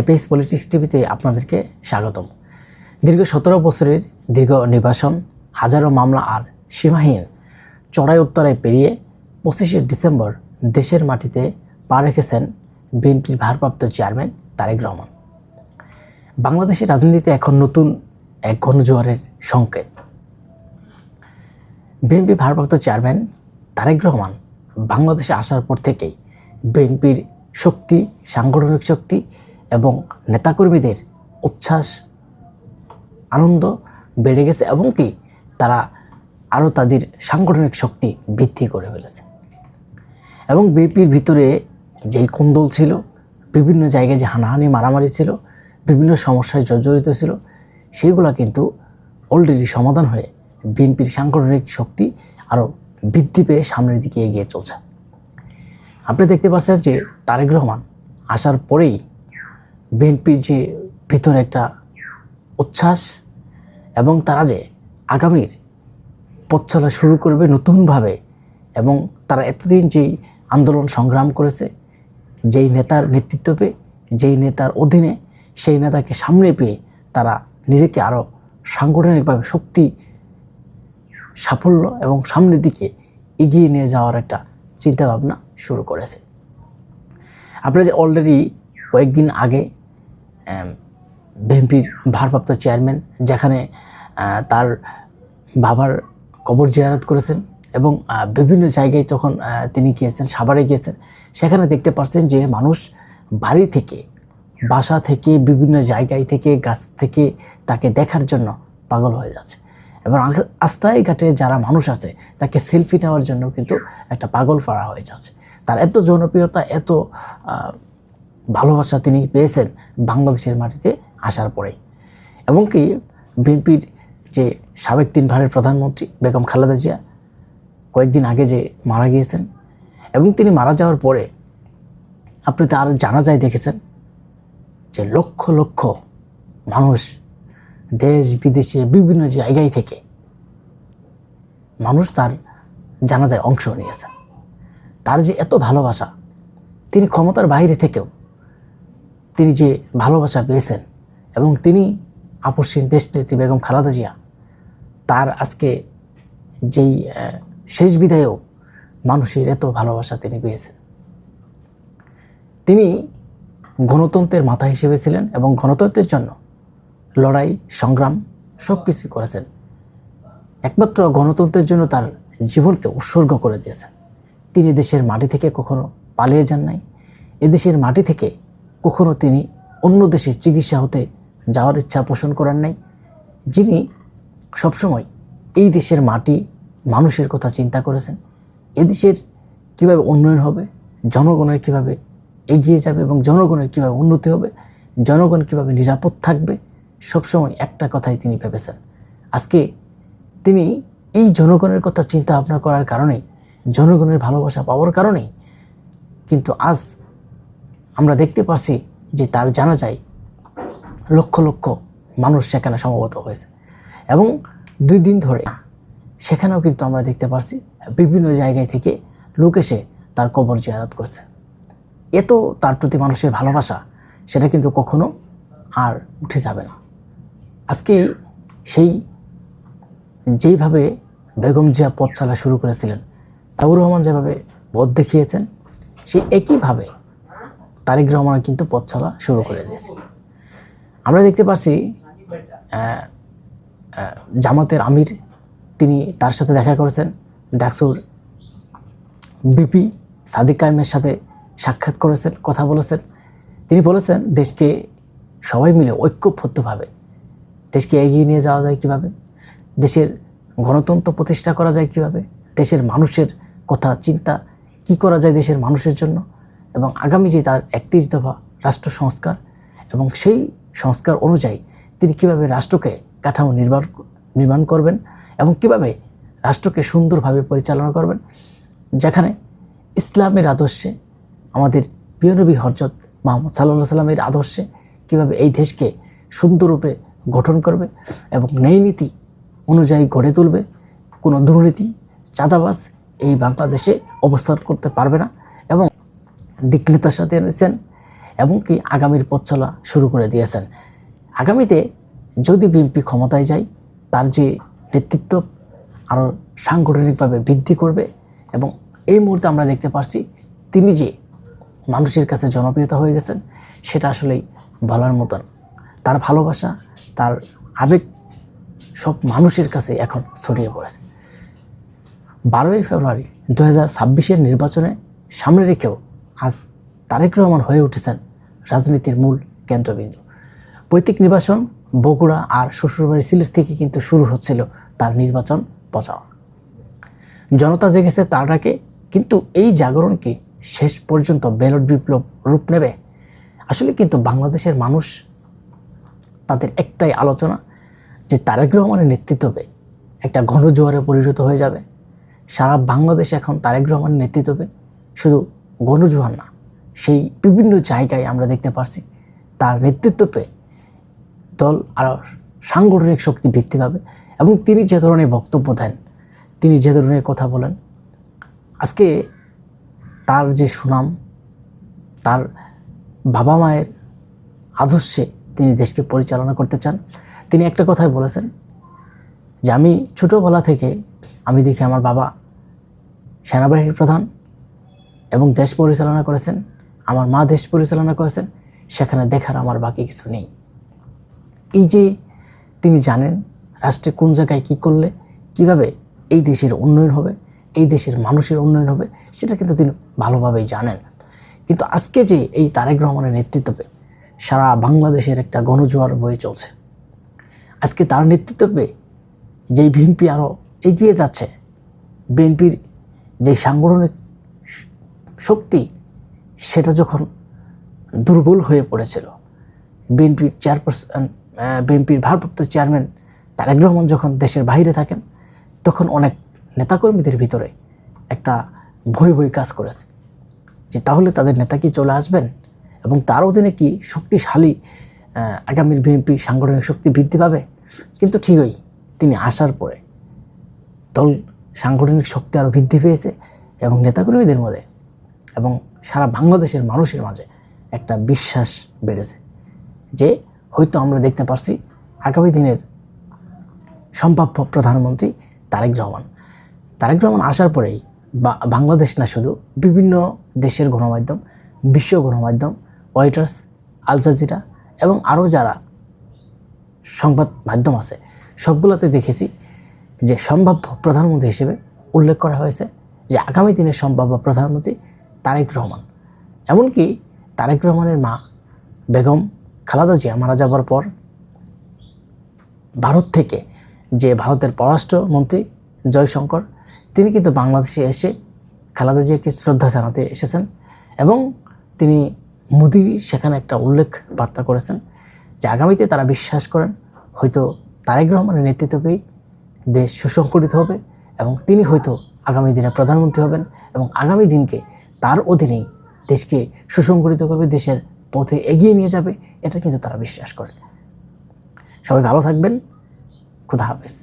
APS politics টিভিতে আপনাদেরকে স্বাগতম। দীর্ঘ সতেরো বছরের দীর্ঘ নির্বাসন, হাজারো মামলা আর সীমাহীন চড়াই উত্তরায় পেরিয়ে পঁচিশে ডিসেম্বর দেশের মাটিতে পা রেখেছেন বিএনপির ভারপ্রাপ্ত চেয়ারম্যান তারেক রহমান। বাংলাদেশের রাজনীতিতে এখন নতুন এক ঘনজোয়ারের সংকেত। বিএনপি ভারপ্রাপ্ত চেয়ারম্যান তারেক রহমান বাংলাদেশে আসার পর থেকেই বিএনপির শক্তি, সাংগঠনিক শক্তি এবং নেতাকর্মীদের উচ্ছ্বাস, আনন্দ বেড়ে গেছে এবং কি তারা আরও তাদের সাংগঠনিক শক্তি বৃদ্ধি করে ফেলেছে। এবং বিএনপির ভিতরে যেই কুন্দল ছিল, বিভিন্ন জায়গায় যে হানাহানি মারামারি ছিল, বিভিন্ন সমস্যায় জর্জরিত ছিল, সেগুলো কিন্তু অলরেডি সমাধান হয়ে বিএনপির সাংগঠনিক শক্তি আরও বৃদ্ধি পেয়ে সামনের দিকে এগিয়ে চলছে। আপনি দেখতে পাচ্ছেন যে তারেক রহমান আসার পরেই বিএনপির যে ভিতরে একটা উচ্ছ্বাস এবং তারা যে আগামীর পথ চলা শুরু করবে নতুনভাবে এবং তারা এতদিন যেই আন্দোলন সংগ্রাম করেছে, যেই নেতার নেতৃত্ব পেয়ে, যেই নেতার অধীনে সেই নেতাকে সামনে পেয়ে তারা নিজেকে আরও সাংগঠনিকভাবে শক্তি, সাফল্য এবং সামনের দিকে এগিয়ে নিয়ে যাওয়ার একটা চিন্তাভাবনা শুরু করেছে। আপনারা যে অলরেডি কয়েকদিন আগে বিএনপির ভারপ্রাপ্ত চেয়ারম্যান, যেখানে তার বাবার কবর জিয়ারত করেছেন এবং বিভিন্ন জায়গায় তখন তিনি গিয়েছেন, সাভারে গিয়েছেন। সেখানে দেখতে পাচ্ছেন যে মানুষ বাড়ি থেকে, বাসা থেকে, বিভিন্ন জায়গায় থেকে, গাছ থেকে তাকে দেখার জন্য পাগল হয়ে যাচ্ছে। এবং আস্তায় ঘাটে যারা মানুষ আছে, তাকে সেলফি নেওয়ার জন্য কিন্তু একটা পাগল ফাড়া হয়ে যাচ্ছে। তার এত জনপ্রিয়তা, এত ভালোবাসা তিনি পেয়েছেন বাংলাদেশের মাটিতে আসার পরে এবং কি বিএনপির যে সাবেক তিন ভারের প্রধানমন্ত্রী বেগম খালেদা জিয়া কয়েকদিন আগে যে মারা গিয়েছেন এবং তিনি মারা যাওয়ার পরে আপনি তার জানাজায় দেখেছেন যে লক্ষ লক্ষ মানুষ দেশ বিদেশে বিভিন্ন জায়গায় থেকে মানুষ তার জানাজায় অংশ নিয়েছেন। তার যে এত ভালোবাসা, তিনি ক্ষমতার বাইরে থেকেও তিনি যে ভালোবাসা পেয়েছেন এবং তিনি আপসীন দেশ নেত্রী বেগম খালাদা জিয়া, তার আজকে যেই শেষ বিদায়েও মানুষের এত ভালোবাসা তিনি পেয়েছেন। তিনি গণতন্ত্রের মাথা হিসেবে ছিলেন এবং গণতন্ত্রের জন্য লড়াই, সংগ্রাম সব কিছুই করেছেন। একমাত্র গণতন্ত্রের জন্য তার জীবনকে উৎসর্গ করে দিয়েছেন। তিনি দেশের মাটি থেকে কখনো পালিয়ে যান নাই। এদেশের মাটি থেকে কখনো তিনি অন্য দেশে চিকিৎসা হতে যাওয়ার ইচ্ছা পোষণ করেন নাই। যিনি সবসময় এই দেশের মাটি মানুষের কথা চিন্তা করেছেন। এদেশের কীভাবে উন্নয়ন হবে, জনগণের কীভাবে এগিয়ে যাবে এবং জনগণের কীভাবে উন্নতি হবে, জনগণ কীভাবে নিরাপদ থাকবে, সবসময় একটা কথাই তিনি ভেবেছেন। আজকে তিনি এই জনগণের কথা চিন্তা ভাবনা করার কারণে জনগণের ভালোবাসা পাওয়ার কারণেই, কিন্তু আজ আমরা দেখতে পারছি যে তার জানা যায় লক্ষ লক্ষ মানুষ সেখানে সমবেত হয়েছে। এবং দুই দিন ধরে সেখানেও কিন্তু আমরা দেখতে পারছি বিভিন্ন জায়গায় থেকে লোক এসে তার কবর জিয়ারত করছে। এত তার প্রতি মানুষের ভালোবাসা, সেটা কিন্তু কখনো আর উঠে যাবে না। আজকে সেই যেইভাবে বেগম জিয়া পথ চলা শুরু করেছিলেন তাবুর রহমান যেভাবে পথ দেখিয়েছেন, সেই একইভাবে তারেক রহমান কিন্তু পথ চলা শুরু করে দিয়েছে। আমরা দেখতে পাচ্ছি জামাতের আমির, তিনি তার সাথে দেখা করেছেন। ডাকসুর বিপি সাদিক কায়েমের সাথে সাক্ষাৎ করেছেন, কথা বলেছেন। তিনি বলেছেন, দেশকে সবাই মিলে ঐক্যবদ্ধভাবে দেশকে এগিয়ে নিয়ে যাওয়া যায় কীভাবে? দেশের গণতন্ত্র প্রতিষ্ঠা করা যায় কীভাবে? দেশের মানুষের কথা, চিন্তা কি করা যায় দেশের মানুষের জন্য? এবং আগামী যে তার একত্রিশ দফা রাষ্ট্র সংস্কার এবং সেই সংস্কার অনুযায়ী তিনি কীভাবে রাষ্ট্রকে কাঠামো নির্মাণ নির্মাণ করবেন এবং কীভাবে রাষ্ট্রকে সুন্দরভাবে পরিচালনা করবেন, যেখানে ইসলামের আদর্শে আমাদের প্রিয়নবী হরজত মোহাম্মদ সাল্লাহ সাল্লামের আদর্শে কীভাবে এই দেশকে সুন্দররূপে গঠন করবে এবং ন্যায় নীতি অনুযায়ী গড়ে তুলবে, কোনো দুর্নীতি চাঁদাবাস এই বাংলাদেশে অবস্থান করতে পারবে না। দিকনেতার সাথে এনেছেন এবং কি আগামীর পথ চলা শুরু করে দিয়েছেন। আগামীতে যদি বিএনপি ক্ষমতায় যায়, তার যে নেতৃত্ব আরও সাংগঠনিকভাবে বৃদ্ধি করবে এবং এই মুহূর্তে আমরা দেখতে পাচ্ছি তিনি যে মানুষের কাছে জনপ্রিয়তা হয়ে গেছেন, সেটা আসলেই বলার মতন। তার ভালোবাসা, তার আবেগ সব মানুষের কাছে এখন ছড়িয়ে পড়েছে। বারোই ফেব্রুয়ারি দু হাজার নির্বাচনে সামনে রেখেও আজ তারেক রহমান হয়ে উঠেছেন রাজনীতির মূল কেন্দ্রবিন্দু। পৈতৃক নির্বাচন বগুড়া আর শ্বশুরবাড়ি সিলেট থেকে কিন্তু শুরু হচ্ছিল তার নির্বাচন প্রচার। জনতা জেগেছে তার ডাকে, কিন্তু এই জাগরণ কি শেষ পর্যন্ত ব্যালট বিপ্লব রূপ নেবে? আসলে কিন্তু বাংলাদেশের মানুষ তাদের একটাই আলোচনা যে তারেক রহমানের নেতৃত্বে একটা গণজোয়ারে পরিণত হয়ে যাবে। সারা বাংলাদেশ এখন তারেক রহমানের নেতৃত্বে। শুধু গণজোয়ার না সেই বিভিন্ন জায়গায় আমরা দেখতে পাচ্ছি তার নেতৃত্বে দল আরও সাংগঠনিক শক্তি বৃদ্ধি পাবে এবং তিনি যে ধরনের বক্তব্য দেন, তিনি যে ধরনের কথা বলেন, আজকে তার যে সুনাম, তার বাবা মায়ের আদর্শে তিনি দেশকে পরিচালনা করতে চান। তিনি একটা কথাই বলেছেন যে, আমি ছোটোবেলা থেকে, আমি দেখি আমার বাবা সেনাবাহিনীর প্রধান এবং দেশ পরিচালনা করেছেন, আমার মা দেশ পরিচালনা করেছেন, সেখানে দেখার আমার বাকি কিছু নেই। এই যে তিনি জানেন রাষ্ট্রে কোন জায়গায় কী করলে, কীভাবে এই দেশের উন্নয়ন হবে, এই দেশের মানুষের উন্নয়ন হবে, সেটা কিন্তু তিনি ভালোভাবেই জানেন। কিন্তু আজকে যে এই তারেক রহমানের নেতৃত্বে সারা বাংলাদেশের একটা গণজোয়ার বয়ে চলছে, আজকে তার নেতৃত্বে যেই বিএনপি আরও এগিয়ে যাচ্ছে, বিএনপির যে সাংগঠনিক শক্তি সেটা যখন দুর্বল হয়ে পড়েছিল, বিএনপির চেয়ারপারসন বিএনপির ভারপ্রাপ্ত চেয়ারম্যান তারেক রহমান যখন দেশের বাইরে থাকেন, তখন অনেক নেতাকর্মীদের ভিতরে একটা ভয় ভয় কাজ করেছে যে তাহলে তাদের নেতা কি চলে আসবেন? এবং তার অধীনে কি শক্তিশালী আগামীর বিএনপি সাংগঠনিক শক্তি বৃদ্ধি পাবে? কিন্তু ঠিকই তিনি আসার পরে দল সাংগঠনিক শক্তি আরও বৃদ্ধি পেয়েছে এবং নেতাকর্মীদের মধ্যে এবং সারা বাংলাদেশের মানুষের মাঝে একটা বিশ্বাস বেড়েছে যে হয়তো আমরা দেখতে পারছি আগামী দিনের সম্ভাব্য প্রধানমন্ত্রী তারেক রহমান। তারেক রহমান আসার পরেই বা- বাংলাদেশ না শুধু, বিভিন্ন দেশের গণমাধ্যম, বিশ্ব গণমাধ্যম ওয়াইটার্স আল জাজিরা এবং আরও যারা সংবাদ মাধ্যম আছে, সবগুলোতে দেখেছি যে সম্ভাব্য প্রধানমন্ত্রী হিসেবে উল্লেখ করা হয়েছে যে আগামী দিনের সম্ভাব্য প্রধানমন্ত্রী তারেক রহমান। এমনকি তারেক রহমানের মা বেগম খালাদা জিয়া মারা যাবার পর ভারত থেকে যে ভারতের পররাষ্ট্রমন্ত্রী জয়শঙ্কর, তিনি কিন্তু বাংলাদেশে এসে খালেদা জিয়াকে শ্রদ্ধা জানাতে এসেছেন এবং তিনি মোদির সেখানে একটা উল্লেখ বার্তা করেছেন যে আগামীতে তারা বিশ্বাস করেন হয়তো তারেক রহমানের নেতৃত্বেই দেশ সুসংগঠিত হবে এবং তিনি হয়তো আগামী দিনে প্রধানমন্ত্রী হবেন এবং আগামী দিনকে তার অধীনেই দেশকে সুসংগঠিত করবে, দেশের পথে এগিয়ে নিয়ে যাবে, এটা কিন্তু তারা বিশ্বাস করে। সবাই ভালো থাকবেন। খুদা হাফেজ।